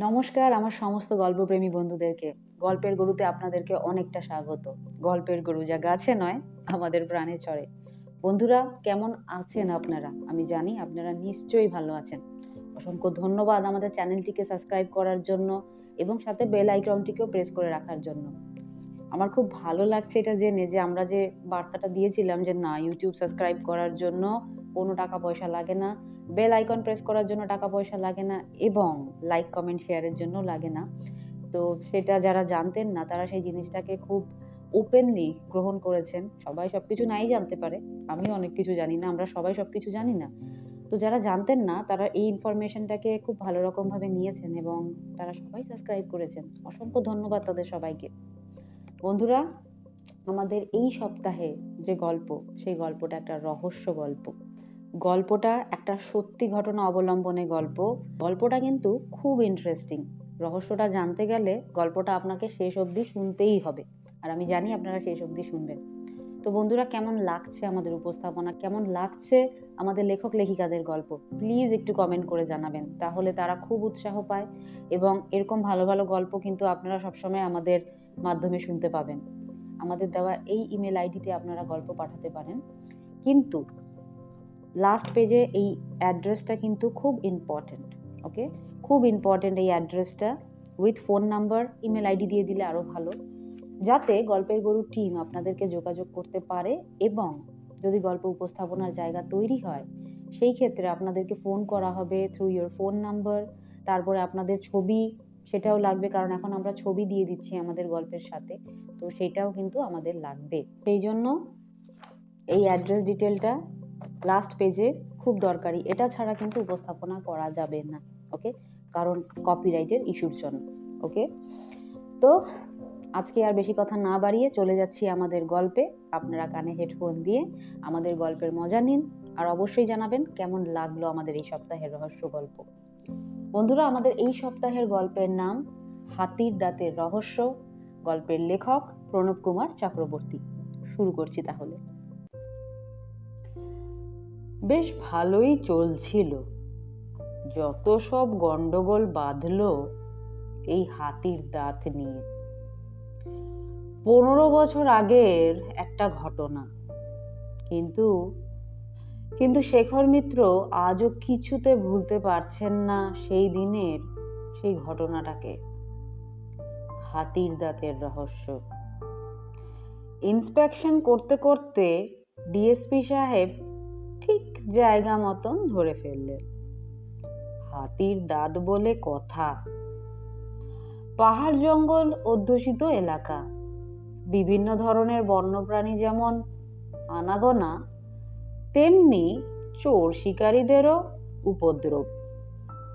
নমস্কার, আমার সমস্ত গল্পপ্রেমী বন্ধুদেরকে। গল্পের গরুতে আপনাদেরকে অনেকটা স্বাগত। গল্পের গরু যা গাছে নয়, আমাদের প্রাণে চড়ে। বন্ধুরা, কেমন আছেন আপনারা? আমি জানি আপনারা নিশ্চয়ই ভালো আছেন। অসংখ্য ধন্যবাদ আমাদের চ্যানেলটিকে সাবস্ক্রাইব করার জন্য এবং সাথে বেল আইকনটিকেও প্রেস করে রাখার জন্য। আমার খুব ভালো লাগছে এটা জেনে যে আমরা যে বার্তাটা দিয়েছিলাম যে না ইউটিউব সাবস্ক্রাইব করার জন্য কোনো টাকা পয়সা লাগে না। বেল আইকন প্রেস করার জন্য টাকা পয়সা লাগে না এবং লাইক কমেন্ট শেয়ারের জন্য লাগে না। তো সেটা যারা জানতেন না, তারা সেই জিনিসটাকে খুব ওপেনলি গ্রহণ করেছেন। সবাই সব কিছু নাই জানতে পারে। আমিও অনেক কিছু জানি না, আমরা সবাই সব কিছু জানি না। তো যারা জানতেন না, তারা এই ইনফরমেশনটাকে খুব ভালো রকমভাবে নিয়েছেন এবং তারা সবাই সাবস্ক্রাইব করেছেন। অসংখ্য ধন্যবাদ তাদের সবাইকে। বন্ধুরা, আমাদের এই সপ্তাহে যে গল্প, সেই গল্পটা একটা রহস্য গল্প। গল্পটা একটা সত্যি ঘটনা অবলম্বনে গল্প। গল্পটা কিন্তু খুব ইন্টারেস্টিং রহস্যটা জানতে গেলে গল্পটা আপনাকে শেষ অবধি শুনতেই হবে। আর আমি জানি আপনারা শেষ অবধি শুনবেন। তো বন্ধুরা, কেমন লাগছে আমাদের উপস্থাপনা? কেমন লাগছে আমাদের লেখক লেখিকাদের গল্প? প্লিজ একটু কমেন্ট করে জানাবেন। তাহলে তারা খুব উৎসাহ পায় এবং এরকম ভালো ভালো গল্প কিন্তু আপনারা সবসময় আমাদের মাধ্যমে শুনতে পাবেন। আমাদের দেওয়া এই ইমেল আইডিতে আপনারা গল্প পাঠাতে পারেন। কিন্তু লাস্ট পেজে এই অ্যাড্রেসটা কিন্তু খুব ইম্পর্টেন্ট ওকে খুব ইম্পর্টেন্ট এই অ্যাড্রেসটা with phone number email ID দিয়ে দিলে আরও ভালো। যাতে গল্পের গরু টিম আপনাদেরকে যোগাযোগ করতে পারে এবং যদি গল্প উপস্থাপনার জায়গা তৈরি হয়, সেই ক্ষেত্রে আপনাদেরকে ফোন করা হবে থ্রু ইয়োর ফোন নাম্বার তারপরে আপনাদের ছবি, সেটাও লাগবে কারণ এখন আমরা ছবি দিয়ে দিচ্ছি আমাদের গল্পের সাথে, তো সেটাও কিন্তু আমাদের লাগবে। সেই জন্য এই অ্যাড্রেস ডিটেলটা লাস্ট পেজে খুব দরকারি। এটা ছাড়া কিন্তু উপস্থাপনা করা যাবে না ওকে কারণ কপিরাইটের ইস্যুর জন্য ওকে তো আজকে আর বেশি কথা না বাড়িয়ে চলে যাচ্ছি আমাদের গল্পে। আপনারা কানে হেডফোন দিয়ে আমাদের গল্পের মজা নিন। আর অবশ্যই জানাবেন কেমন লাগল আমাদের এই সপ্তাহের রহস্য গল্প। বন্ধুরা, আমাদের এই সপ্তাহের গল্পের নাম হাতির দাঁতের রহস্য। গল্পের লেখক প্রণব কুমার চক্রবর্তী। শুরু করছি তাহলে। বেশ ভালোই চলছিল। যত সব গন্ডগোল বাঁধলো এই হাতির দাঁত নিয়ে। পনেরো বছর আগের একটা ঘটনা। কিন্তু কিন্তু শেখর মিত্র আজও কিছুতে ভুলতে পারছেন না সেই দিনের সেই ঘটনাটাকে। হাতির দাঁতের রহস্য। ইন্সপেকশন করতে করতে ডিএসপি সাহেব জায়গা মতন ধরে ফেললেন। হাতির দাঁত বলে কথা। পাহাড় জঙ্গল অধ্যুষিত এলাকা। বিভিন্ন ধরনের বন্যপ্রাণী যেমন আনাগোনা, তেমনি চোর শিকারীদেরও উপদ্রব।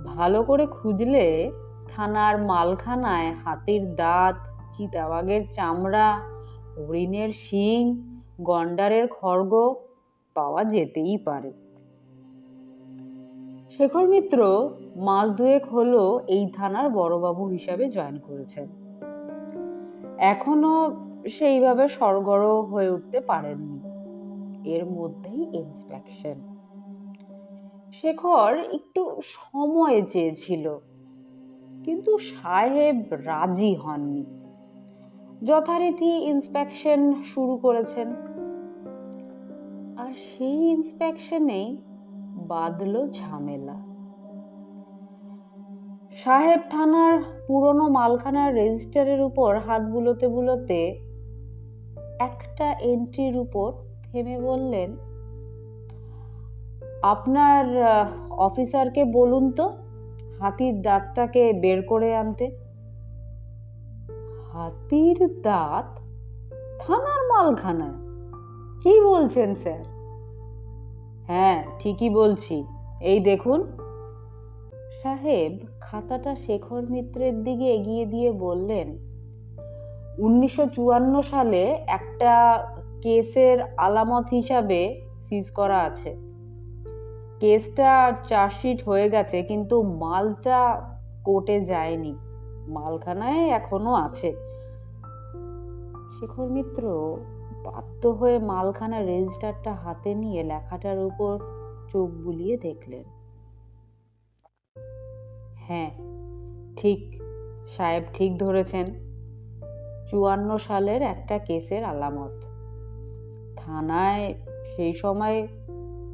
ভালো করে খুঁজলে থানার মালখানায় হাতির দাঁত, চিতাবাঘের চামড়া, হরিণের শিং, গন্ডারের খড়গ পাওয়া যেতেই পারে। শেখর মিত্র মাস দুয়েক হলো এই থানার বড়বাবু হিসাবে জয়েন করেছেন। এখনও সেইভাবে সরগড় হয়ে উঠতে পারেননি। এর মধ্যেই ইন্সপেকশন শেখর একটু সময় চেয়েছিল, কিন্তু সাহেব রাজি হননি। যথারীতি ইন্সপেকশন শুরু করেছেন। আর সেই ইন্সপেকশনেই বাঁধলো ঝামেলা। সাহেব থানার পুরনো মালখানার রেজিস্টারের উপর হাত বুলোতে বুলোতে একটা এন্ট্রির উপর থেমে বললেন, আপনার অফিসারকে বলুন তো, হাতির দাঁতটাকে বের করে আনতে। হাতির দাঁত? থানার মালখানায়? কি বলছেন স্যার? হ্যাঁ ঠিকই বলছি। এই দেখুন। সাহেব খাতাটা শেখর মিত্রের দিকে এগিয়ে দিয়ে বললেন, উনিশশো চুয়ান্ন সালে একটা কেসের আলামত হিসাবে সিজ করা আছে। কেসটা চার্জশিট হয়ে গেছে, কিন্তু মালটা কোর্টে যায়নি। মালখানায় এখনও আছে। শেখর মিত্র বাধ্য হয়ে মালখানার রেজিস্টারটা হাতে নিয়ে লেখাটার উপর চোখ বুলিয়ে দেখলেন। হ্যাঁ ঠিক, সাহেব ঠিক ধরেছেন। চুয়ান্ন সালের একটা কেসের আলামত। থানায় সেই সময়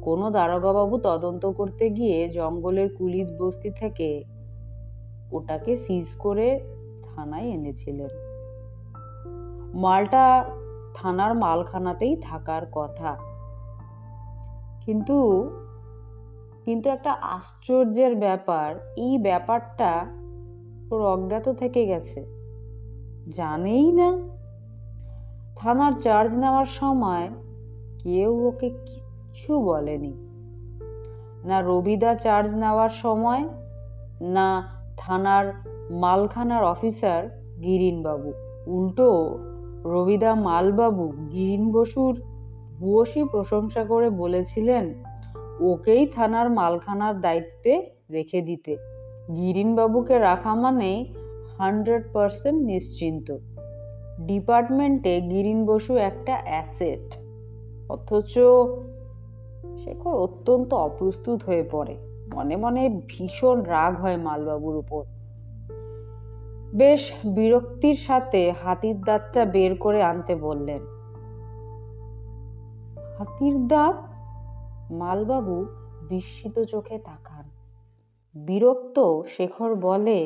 কোনো দারোগাবাবু তদন্ত করতে গিয়ে জঙ্গলের কুলিত বস্তি থেকে ওটাকে সিজ করে থানায় এনেছিলেন। মালটা থানার মালখানাতেই থাকার কথা। কিন্তু কিন্তু একটা আশ্চর্যের ব্যাপার, এই ব্যাপারটা ওর অজ্ঞাত থেকে গেছে। জানেই না। থানার চার্জ নেওয়ার সময় কেউ ওকে কিচ্ছু বলেনি। না রবিদা চার্জ নেওয়ার সময়, না থানার মালখানার অফিসার গিরিনবাবু। উল্টো রবিদা মালবাবু গিরিন বসুর ভূয়সী প্রশংসা করে বলেছিলেন, ওকেই থানার মালখানার দায়িত্বে রেখে দিতে। গিরিনবাবুকে রাখা মানে হান্ড্রেড পার্সেন্ট নিশ্চিন্ত। ডিপার্টমেন্টে গিরিন বসু একটা অ্যাসেট। অথচ শেখর অত্যন্ত অপ্রস্তুত হয়ে পড়ে। মনে মনে ভীষণ রাগ হয় মালবাবুর উপর। বেশ বিরক্তির সাথে হাতির দাঁতটা বের করে আনতে বললেন, হাতির দাঁত? মালবাবু বিস্মিত চোখে তাকান। বিরক্ত শেখর বলে,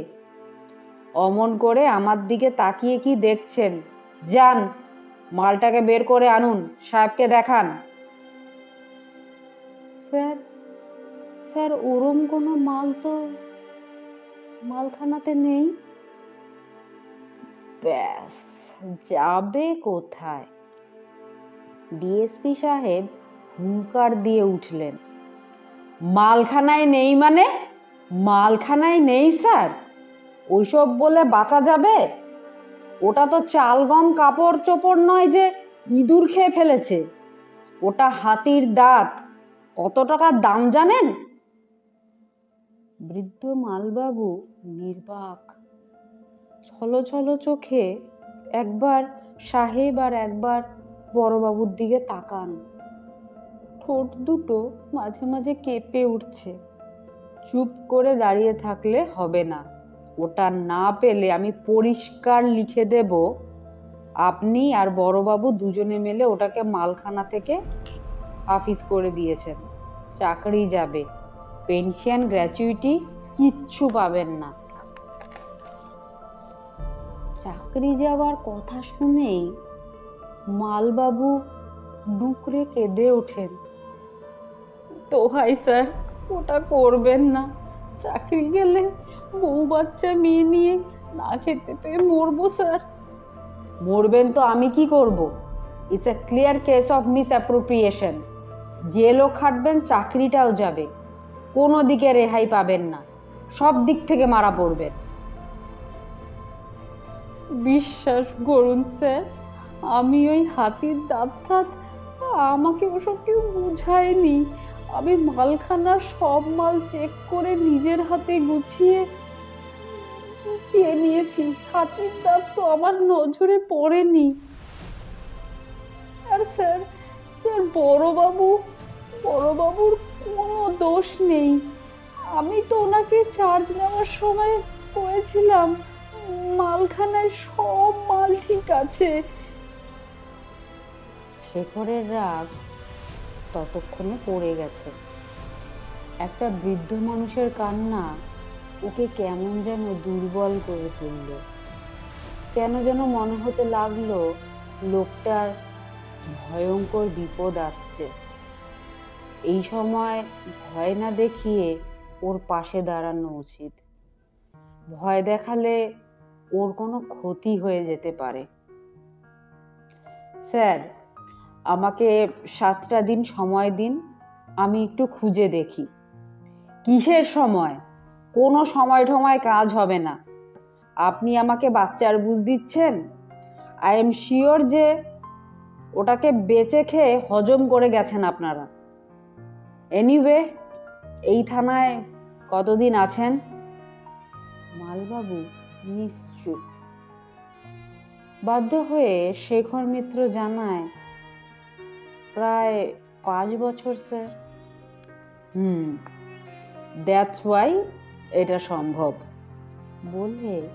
অমন করে আমার দিকে তাকিয়ে কি দেখছেন? যান, মালটাকে বের করে আনুন, সাহেবকে দেখান। স্যার স্যার, ওরম কোনো মাল তো মালখানাতে নেই? ব্যাস, যাবে কোথায়? ডিএসপি সাহেব হুঙ্কার দিয়ে উঠলেন। মালখানায় নেই মানে? মালখানায় নেই, স্যার? ওইসব বলে বাঁচা যাবে? ওটা তো চাল গম কাপড় চোপড় নয় যে ইঁদুর খেয়ে ফেলেছে। ওটা হাতির দাঁত। কত টাকার দাম জানেন? বৃদ্ধ মালবাবু নির্বাক। ছলো ছলো চোখে একবার সাহেব আর একবার বড়বাবুর দিকে তাকান। ঠোঁট দুটো মাঝে মাঝে কেঁপে উঠছে। চুপ করে দাঁড়িয়ে থাকলে হবে না। ওটা না পেলে আমি পরিষ্কার লিখে দেব, আপনি আর বড়বাবু দুজনে মিলে ওটাকে মালখানা থেকে হাফিজ করে দিয়েছেন। চাকরি যাবে। পেনশন, গ্র্যাচুইটি কিচ্ছু পাবেন না। চাকরি যাওয়ার কথা শুনেই মালবাবু ডুকরে কেঁদে ওঠেন। দোহাই স্যার, ওটা করবেন না। চাকরি গেলে বউ বাচ্চা মেয়ে নিয়ে না খেতে পেয়ে মরবো স্যার। মরবেন তো আমি কি করব? It's a clear case of misappropriation জেলও খাটবেন চাকরিটাও যাবে। কোনো দিকে রেহাই পাবেন না। সব দিক থেকে মারা পড়বেন। বিশ্বাস করুন, স্যার। আমি ওই হাতির দাঁত থাত আমাকে ওসব কেউ বুঝায়নি। আমি মালখানার সব মাল চেক করে নিজের হাতে গুছিয়ে গুছিয়ে নিয়েছি। হাতির দাঁত তো আমার নজরে পড়েনি। আর স্যার স্যার, বড়বাবু, বড়বাবুর কোনো দোষ নেই। আমি তো ওনাকে চার্জ নেওয়ার সময় করেছিলাম মালখানায় সব মাল ঠিক আছে। শেখরের রাগ ততক্ষণে পড়ে গেছে। একটা বৃদ্ধ মানুষের কান্না ওকে কেমন যেন দুর্বল করে তুলল। কেন যেন মনে হতে লাগল লোকটার ভয়ঙ্কর বিপদ আসছে। এই সময় ভয় না দেখিয়ে ওর পাশে দাঁড়ানো উচিত। ভয় দেখালে ওর কোনো ক্ষতি হয়ে যেতে পারে। স্যার, আমাকে সাতটা দিন সময় দিন, আমি একটু খুঁজে দেখি। কিসের সময়? কোনো সময় টময় কাজ হবে না। আপনি আমাকে বাচ্চার বুঝ দিচ্ছেন? আই এম শিওর যে ওটাকে বেঁচে খেয়ে হজম করে গেছেন আপনারা। এনিওয়ে এই থানায় কতদিন আছেন? মালবাবু নিশ্চুপ বাধ্য হয়ে শেখর মিত্র জানায় প্রায় পাঁচ বছর স্যার। হুম দ্যাটস ওয়াই এটা সম্ভব। বলে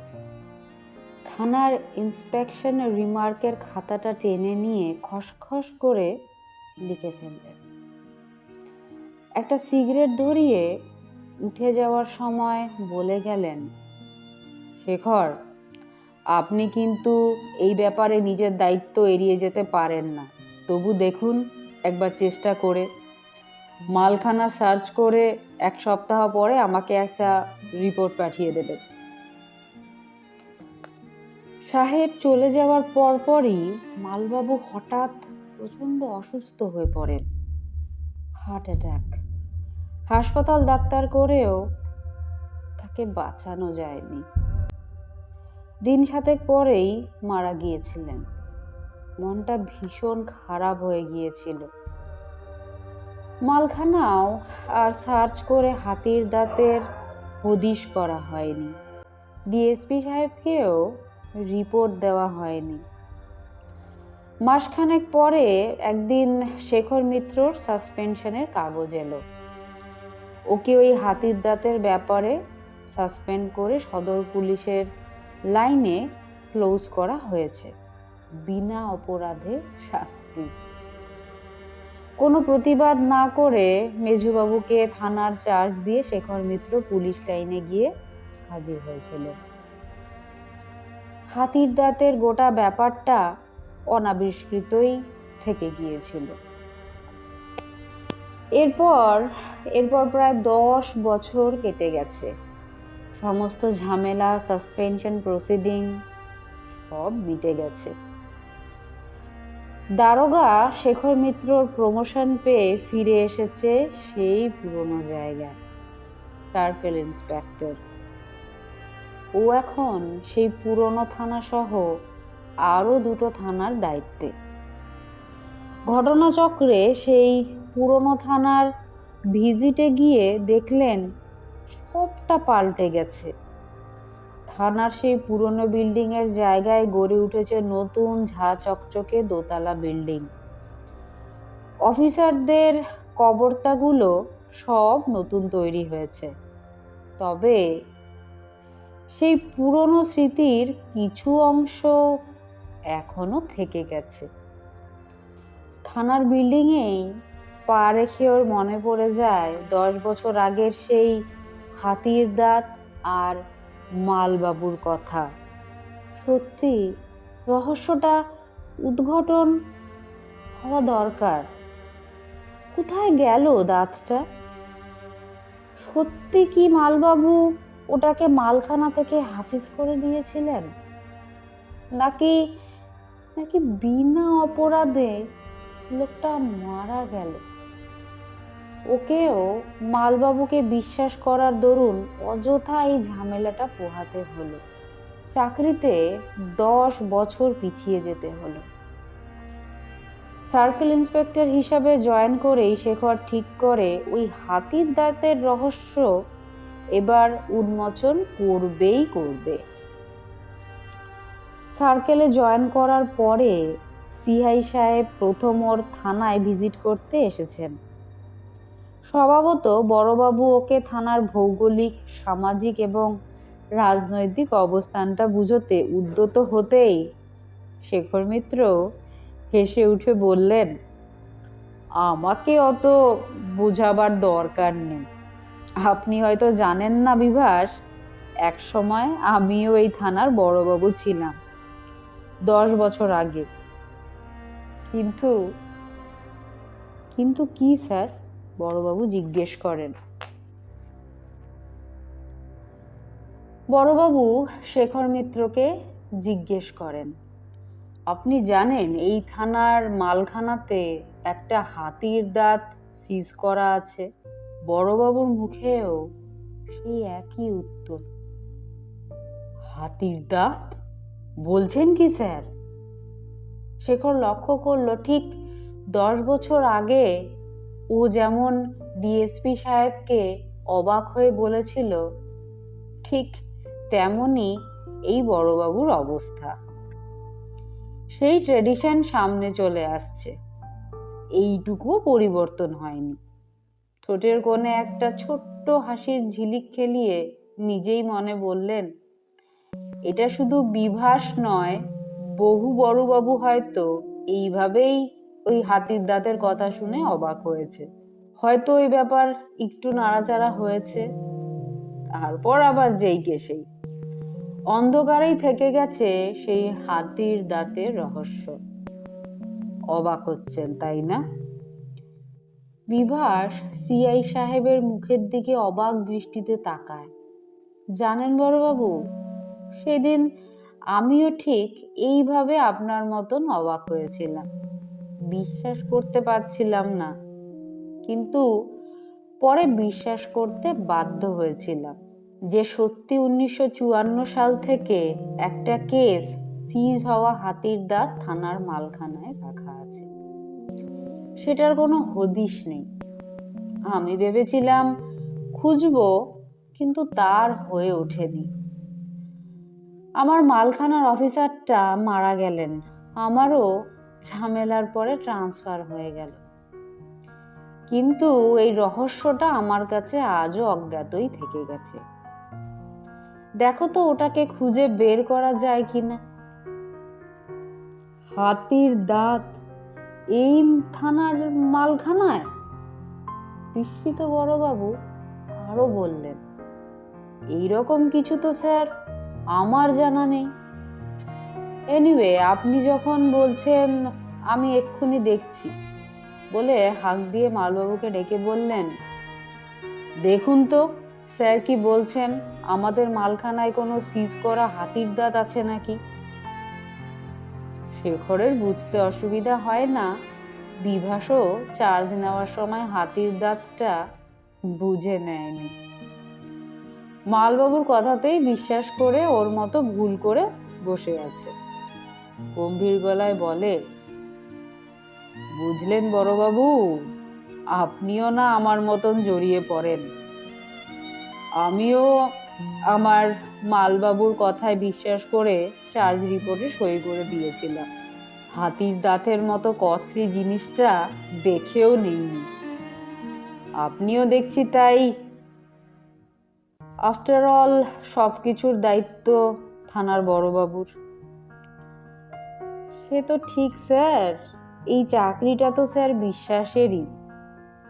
থানার ইন্সপেকশন রিমার্কের খাতাটা টেনে নিয়ে খসখস করে লিখে ফেললেন একটা সিগারেট ধরিয়ে উঠে যাওয়ার সময় বলে গেলেন শেখর আপনি কিন্তু এই ব্যাপারে নিজের দায়িত্ব এড়িয়ে যেতে পারেন না। তবু দেখুন, একবার চেষ্টা করে। মালখানা সার্চ করে এক সপ্তাহ পরে আমাকে একটা রিপোর্ট পাঠিয়ে দেবেন সাহেব চলে যাওয়ার পরপরই মালবাবু হঠাৎ প্রচণ্ড অসুস্থ হয়ে পড়েন। Heart attack. হাসপাতাল ডাক্তার করেও তাকে বাঁচানো যায়নি। দিন সাতেক পরেই মারা গিয়েছিলেন। মনটা ভীষণ খারাপ হয়ে গিয়েছিল। মালখানাও আর সার্চ করে হাতির দাঁতের হদিশ করা হয়নি। ডিএসপি সাহেবকেও রিপোর্ট দেওয়া হয়নি। মাসখানেক পরে একদিন শেখর মিত্রর সাসপেনশনের কাগজ এলো। ওকে ওই হাতির দাঁতের ব্যাপারে সাসপেন্ড করে সদর পুলিশের লাইনে ক্লোজ করা হয়েছে। বিনা অপরাধে শাস্তি। কোনো প্রতিবাদ না করে মেজুবাবুকে থানার চার্জ দিয়ে শেখর মিত্র পুলিশ লাইনে গিয়ে হাজির হয়েছিল। হাতির দাঁতের গোটা ব্যাপারটা অনাবিষ্কৃতই থেকে গিয়েছিল। এরপর এরপর প্রায় দশ বছর কেটে গেছে। সমস্ত ঝামেলা সাসপেনশন প্রসিডিং সব মিটে গেছে। দারোগা শেখর মিত্রর প্রমোশন পেয়ে ফিরে এসেছে সেই পুরনো জায়গায় সার্কেল ইন্সপেক্টর ও এখন সেই পুরনো থানা সহ আরও দুটো থানার দায়িত্বে। ঘটনাচক্রে সেই পুরনো থানার ভিজিটে গিয়ে দেখলেন সবটা পাল্টে গেছে। থানার সেই পুরনো বিল্ডিং এর জায়গায় গড়ে উঠেছে নতুন ঝা চকচকে দোতলা বিল্ডিং। অফিসারদের কবরতাগুলো সব নতুন তৈরি হয়েছে। তবে সেই পুরনো স্মৃতির কিছু অংশ এখনও থেকে গেছে। থানার বিল্ডিংয়েই পা রেখে ওর মনে পড়ে যায়, দশ বছর আগের সেই হাতির দাঁত আর মালবাবুর কথা। সত্যি, রহস্যটা উদ্ঘটন হওয়া দরকার। কোথায় গেল দাঁতটা? সত্যি কি মালবাবু ওটাকে মালখানা থেকে হাফিজ করে দিয়েছিলেন নাকি নাকি বিনা অপরাধে লোকটা মারা গেল? ওকেও মালবাবুকে বিশ্বাস করার দরুন অযথা এই ঝামেলাটা পোহাতে হলো। চাকরিতে দশ বছর পিছিয়ে যেতে হলো। সার্কেল ইন্সপেক্টর হিসাবে জয়েন করেই শেখর ঠিক করে ওই হাতির দাঁতের রহস্য এবার উন্মোচন করবেই করবে। সার্কেলে জয়েন করার পরে সিআই সাহেব প্রথম ওর থানায় ভিজিট করতে এসেছেন। স্বভাবত বড়বাবু ওকে থানার ভৌগোলিক, সামাজিক এবং রাজনৈতিক অবস্থানটা বুঝতে উদ্যত হতেই শেখর মিত্র হেসে উঠে বললেন, আমাকে অত বোঝাবার দরকার নেই। আপনি হয়তো জানেন না বিভাস, এক সময় আমিও এই থানার বড়বাবু ছিলাম, দশ বছর আগে। কিন্তু কিন্তু কি স্যার? বড়বাবু জিজ্ঞেস করেন। বড়বাবু শেখর মিত্রকে জিজ্ঞেস করেন, আপনি জানেন এই থানার মালখানাতে একটা হাতির দাঁত সিজ করা আছে? বড়বাবুর মুখেও সেই একই উত্তর। হাতির দাঁত? বলছেন কি স্যার? শেখর লক্ষ্য করল, ঠিক দশ বছর আগে ও যেমন ডিএসপি সাহেবকে অবাক হয়ে বলেছিল, ঠিক তেমনই এই বড়বাবুর অবস্থা। সেই ট্রেডিশন সামনে চলে আসছে। এইটুকুও পরিবর্তন হয়নি। ঠোঁটের কোণে একটা ছোট্ট হাসির ঝিলিক খেলিয়ে নিজেই মনে বললেন, এটা শুধু বিভাস নয়, বহু বড়বাবু হয়তো এইভাবেই ওই হাতির দাঁতের কথা শুনে অবাক হয়েছে। হয়তো ওই ব্যাপার একটু নাড়াচাড়া হয়েছে। তারপর আবার যেই কে সেই। অন্ধকারেই থেকে গেছে সেই হাতির দাঁতের রহস্য। অবাক হচ্ছেন, তাই না? বিভাস সিআই সাহেবের মুখের দিকে অবাক দৃষ্টিতে তাকায়। জানেন বড়বাবু, সেদিন আমিও ঠিক এইভাবে আপনার মতন অবাক হয়েছিলাম। বিশ্বাস করতে পারছিলাম না। কিন্তু পরে বিশ্বাস করতে বাধ্য হয়েছিলাম যে সত্যি উনিশশো চুয়ান্ন সাল থেকে একটা কেস সিজ হওয়া হাতির দাঁত থানার মালখানায় রাখা আছে। সেটার কোনো হদিশ নেই। আমি ভেবেছিলাম খুঁজবো, কিন্তু তার হয়ে ওঠেনি। আমার মালখানার অফিসারটা মারা গেলেন। আমারও ঝামেলার পরে ট্রান্সফার হয়ে গেল। কিন্তু এই রহস্যটা আমার কাছে আজও অজ্ঞাতই থেকে গেছে। দেখো তো ওটাকে খুঁজে বের করা যায় কিনা। হাতির দাঁত এই থানার মালখানায়? বিস্মিত বড়বাবু আরও বললেন, এইরকম কিছু তো স্যার, আমার জানা নেই। এনিওয়ে আপনি যখন বলছেন, আমি এক্ষুনি দেখছি, বলে হাঁক দিয়ে মালবাবুকে ডেকে বললেন, দেখুন তো, স্যার কি বলছেন? আমাদের মালখানায় কোনো সিজ করা হাতির দাঁত আছে নাকি? শেখরের বুঝতে অসুবিধা হয় না। বিভাসও চার্জ নেওয়ার সময় হাতির দাঁতটা বুঝে নেয়নি। মালবাবুর কথাতেই বিশ্বাস করে ওর মতো ভুল করে বসে আছে। গম্ভীর গলায় বলে, বুঝলেন বড়বাবু, আপনিও না আমার মতন জড়িয়ে পড়েন। আমিও আমার মালবাবুর কথায় বিশ্বাস করে চার্জ রিপোর্টে সই করে দিয়েছিলাম। হাতির দাঁতের মতো কস্টলি জিনিসটা দেখেও নেইনি। আপনিও দেখছি তাই। আফটার অল সব কিছুর দায়িত্ব থানার বড়বাবুর। সে তো ঠিক, স্যার। এই চাকরিটা তো, স্যার, বিশ্বাসেরই।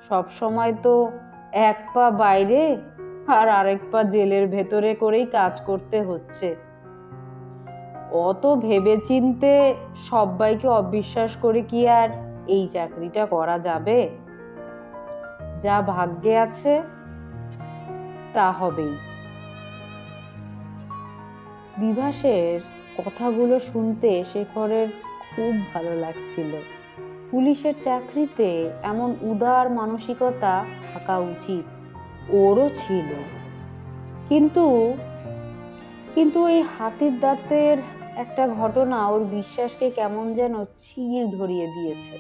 সব সময় তো এক পা বাইরে আর আরেক পা জেলের ভেতরে করেই কাজ করতে হচ্ছে। অত ভেবে চিনতে সবাইকে অবিশ্বাস করে কি আর এই চাকরিটা করা যাবে? যা ভাগ্যে আছে, তা হবেই। বিভাসের কথাগুলো শুনতে শেখরের খুব ভালো লাগছিল। পুলিশের চাকরিতে এমন উদার মানসিকতা থাকা উচিত, ওরও ছিল। কিন্তু কিন্তু এই হাতির দাঁতের একটা ঘটনা ওর বিশ্বাসকে কেমন যেন চির ধরিয়ে দিয়েছে।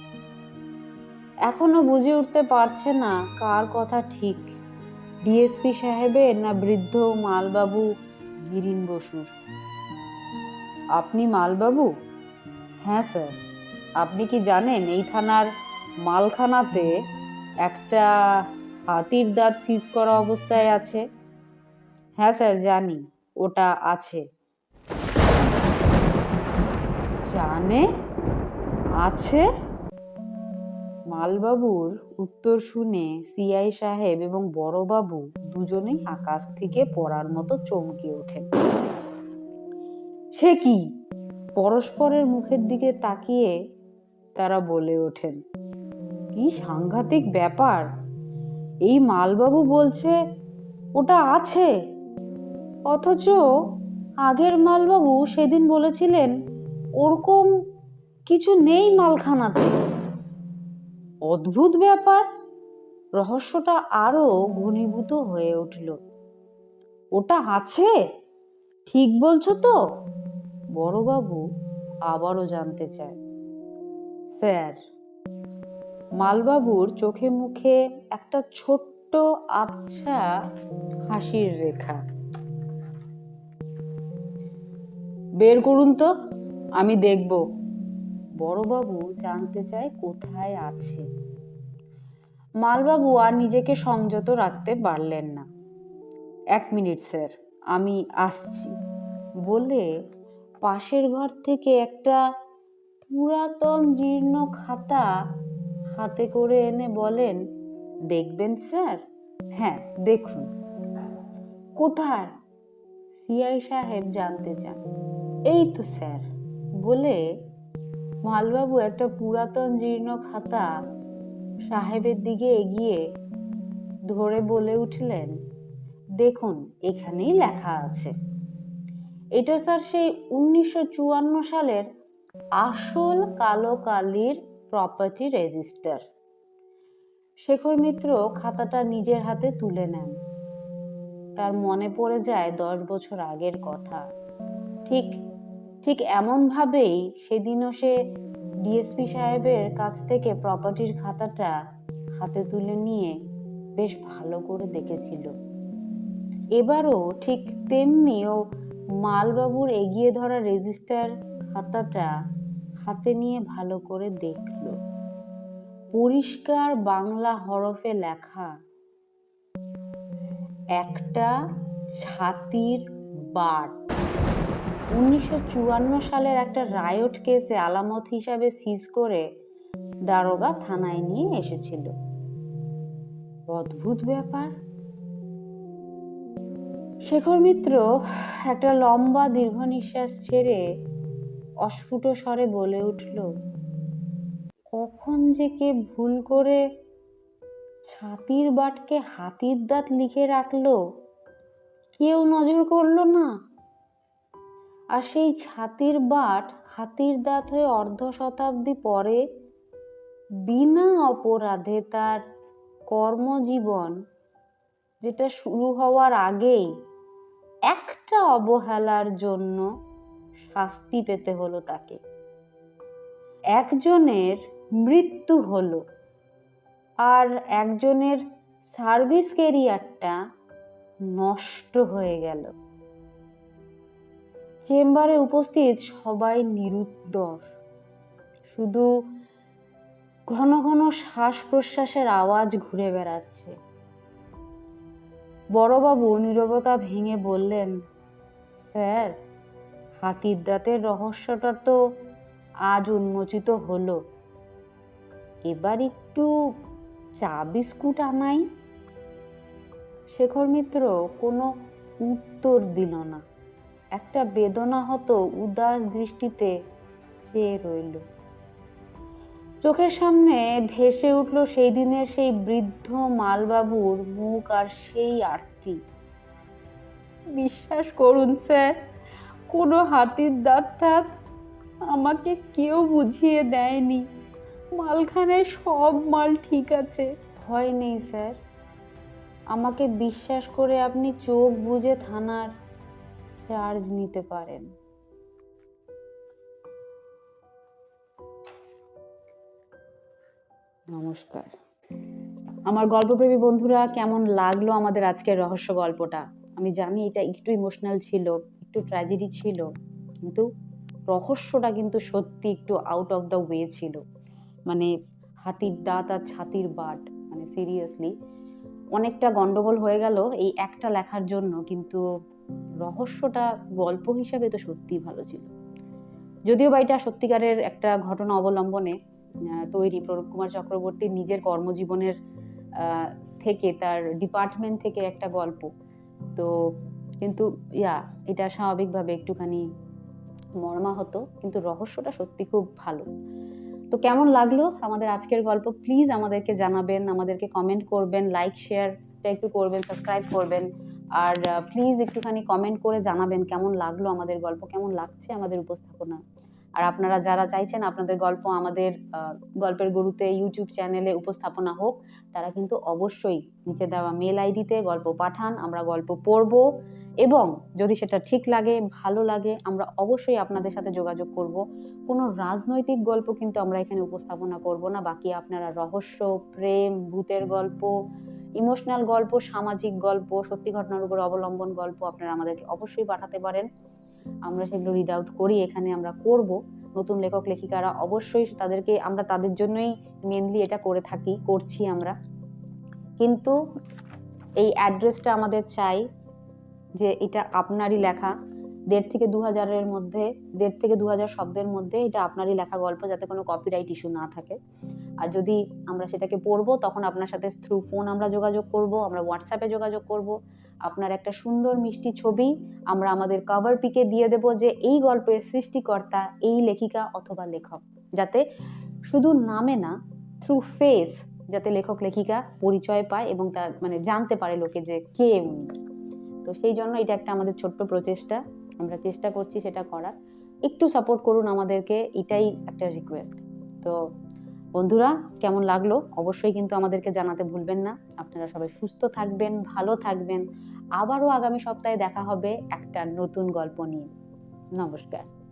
এখনও বুঝে উঠতে পারছে না কার কথা ঠিক, ডিএসপি সাহেবের না বৃদ্ধ মালবাবু গিরিন বসুর। আপনি মালবাবু? হ্যাঁ স্যার। আপনি কি জানেন, এই থানার মালখানাতে একটা হাতির দাঁত সিজ করা অবস্থায় আছে? হ্যাঁ স্যার, জানি, ওটা আছে। জানে? আছে? মালবাবুর উত্তর শুনে সিআই সাহেব এবং বড়বাবু দুজনেই আকাশ থেকে পড়ার মতো চমকে ওঠেন। সে কি? পরস্পরের মুখের দিকে তাকিয়ে তারা বলে ওঠেন, কি সাংঘাতিক ব্যাপার। এই মালবাবু বলছে ওটা আছে। অথচ আগের মালবাবু সেদিন বলেছিলেন, ওরকম কিছু নেই মালখানাতে। অদ্ভুত ব্যাপার। রহস্যটা আরও ঘনীভূত হয়ে উঠল। ওটা আছে? ঠিক বলছো তো? বড়বাবু আবারও জানতে চায়। স্যার, মালবাবুর চোখে মুখে একটা ছোট্ট আবছা হাসির রেখা। বের করুন তো, আমি দেখব। বড়বাবু জানতে চায় কোথায় আছে। মালবাবু আর নিজেকে সংযত রাখতে পারলেন না। এক মিনিট, স্যার, আমি আসছি, বলে পাশের ঘর থেকে একটা পুরাতন জীর্ণ খাতা হাতে করে এনে বলেন, দেখবেন স্যার? হ্যাঁ দেখুন। কোথায়? সিআই সাহেব জানতে চান। এই তো স্যার। বলে মালবাবু একটা পুরাতন জীর্ণ খাতা সাহেবের দিকে এগিয়ে ধরে বলে উঠলেন, দেখুন, এখানেই লেখা আছে। এটা স্যার সেই উনিশশো চুয়ান্ন সালের আসল কালো কালির প্রপার্টি রেজিস্টার শেখর মিত্র খাতাটা নিজের হাতে তুলে নেন। তার মনে পড়ে যায় দশ বছর আগের কথা। ঠিক ঠিক এমন ভাবেই সেদিনও সে ডিএসপি সাহেবের কাছ থেকে প্রপার্টির খাতাটা হাতে তুলে নিয়ে বেশ ভালো করে দেখেছিল। এবারও ঠিক তেমনি ও মালবাবুর এগিয়ে ধরা রেজিস্টার খাতাটা হাতে নিয়ে ভালো করে দেখল। পরিষ্কার বাংলা হরফে লেখা, একটা ছাতির বাট। উনিশশো চুয়ান্ন সালের একটা রায়ট কেসে আলামত হিসাবে সিজ করে দারোগা থানায় নিয়ে এসেছিল। অদ্ভুত ব্যাপার। শেখর মিত্র একটা লম্বা দীর্ঘ নিঃশ্বাস ছেড়ে অস্ফুট স্বরে বলে উঠল, কখন যে কে ভুল করে ছাতির বাটকে হাতির দাঁত লিখে রাখল, কেউ নজর করল না। আর সেই ছাতির বাট হাতির দাঁত হয়ে অর্ধ শতাব্দী পরে বিনা অপরাধে তার কর্মজীবন, যেটা শুরু হওয়ার আগেই একটা অবহেলার জন্য শাস্তি পেতে হলো তাকে। একজনের মৃত্যু হলো আর একজনের সার্ভিস ক্যারিয়ারটা নষ্ট হয়ে গেল। চেম্বারে উপস্থিত সবাই নিরুত্তর। শুধু ঘন ঘন শ্বাস প্রশ্বাসের আওয়াজ ঘুরে বেড়াচ্ছে। বড়বাবু নীরবতা ভেঙে বললেন স্যার, হাতির দাঁতের রহস্যটা তো আজ উন্মোচিত হলো। এবার একটু চা বিস্কুট আনাই। শেখর মিত্র কোনো উত্তর দিল না। একটা বেদনা হতো উদাস দৃষ্টিতে চেয়ে রইল। চোখের সামনে ভেসে উঠল সেই দিনের সেই বৃদ্ধ মালবাবুর মুখ আর সেই আরতি। বিশ্বাস করুন, স্যার। কোনো হাতির দাঁত টাত আমাকে কেউ বুঝিয়ে দেয়নি। মালখানে সব মাল ঠিক আছে। ভয় নেই, স্যার। আমাকে বিশ্বাস করে আপনি চোখ বুজে থানার চার্জ নিতে পারেন। নমস্কার। আমার গল্পপ্রেমী বন্ধুরা, কেমন লাগল আমাদের আজকের রহস্য গল্পটা? আমি জানি এটা একটু ইমোশনাল ছিল, একটু ট্র্যাজেডি ছিল, কিন্তু রহস্যটা কিন্তু সত্যি একটু আউট অফ দ্য ওয়ে ছিল। মানে হাতির দাঁত আর ছাতির বাট মানে সিরিয়াসলি অনেকটা গন্ডগোল হয়ে গেল এই একটা লেখার জন্য, কিন্তু রহস্যটা গল্প হিসাবে তো সত্যিই ভালো ছিল। যদিও বা এটা সত্যিকারের একটা ঘটনা অবলম্বনে তৈরি প্রণব কুমার চক্রবর্তীর নিজের কর্মজীবনের থেকে তার ডিপার্টমেন্ট থেকে একটা গল্প। তো কিন্তু, ইয়া, এটা স্বাভাবিকভাবে একটুখানি মর্মাহত, কিন্তু রহস্যটা সত্যি খুব ভালো। তো কেমন লাগল আমাদের আজকের গল্প? প্লিজ আমাদেরকে জানাবেন, আমাদেরকে কমেন্ট করবেন লাইক শেয়ারটা একটু করবেন সাবস্ক্রাইব করবেন। আর প্লিজ একটুখানি কমেন্ট করে জানাবেন কেমন লাগল আমাদের গল্প, কেমন লাগছে আমাদের উপস্থাপনা। আর আপনারা যারা চাইছেন আপনাদের গল্প আমাদের গল্পের গুরুতে ইউটিউব চ্যানেলে উপস্থাপনা হোক, তারা কিন্তু অবশ্যই নিচে দেওয়া মেল আইডিতে গল্প পাঠান, আমরা গল্প পড়ব এবং যদি সেটা ঠিক লাগে, ভালো লাগে, আমরা অবশ্যই আপনাদের সাথে যোগাযোগ করব। কোনো রাজনৈতিক গল্প কিন্তু আমরা এখানে উপস্থাপনা করব না, বাকি আপনারা রহস্য, প্রেম, ভূতের গল্প ইমোশনাল গল্প, সামাজিক গল্প, সত্যি ঘটনার উপর অবলম্বন গল্প আপনারা আমাদেরকে অবশ্যই পাঠাতে পারেন। আমরা সেগুলো রিড আউট করি, এখানে আমরা করব। নতুন লেখক লেখিকারা অবশ্যই তাদেরকে, আমরা তাদের জন্যই মেনলি এটা করে থাকি, করছি আমরা। কিন্তু এই অ্যাড্রেসটা আমাদের চাই যে এটা আপনারই লেখা। দেড় থেকে দু হাজারের মধ্যে, দেড় থেকে দু হাজার শব্দের মধ্যে এটা আপনারই লেখা গল্প যাতে কোনো কপিরাইট ইস্যু না থাকে। আর যদি আমরা সেটাকে পড়ব, তখন আপনার সাথে থ্রু ফোন আমরা যোগাযোগ করব, আমরা হোয়াটসঅ্যাপে যোগাযোগ করব। আপনার একটা সুন্দর মিষ্টি ছবি আমরা আমাদের কভার পিকে দিয়ে দেব যে এই গল্পের সৃষ্টিকর্তা, এই লেখিকা অথবা লেখক। যাতে শুধু নামে না থ্রু ফেস যাতে লেখক, লেখিকা পরিচয় পায় এবং তার মানে জানতে পারে লোকে যে কে উনি। তো সেই জন্য এটা একটা আমাদের ছোট্ট প্রচেষ্টা, আমরা চেষ্টা করছি সেটা করার। একটু সাপোর্ট করুন আমাদেরকে, এটাই একটা রিকোয়েস্ট তো বন্ধুরা, কেমন লাগল? অবশ্যই কিন্তু আমাদেরকে জানাতে ভুলবেন না। আপনারা সবাই সুস্থ থাকবেন, ভালো থাকবেন। আবারও আগামী সপ্তাহে দেখা হবে একটা নতুন গল্প নিয়ে। নমস্কার।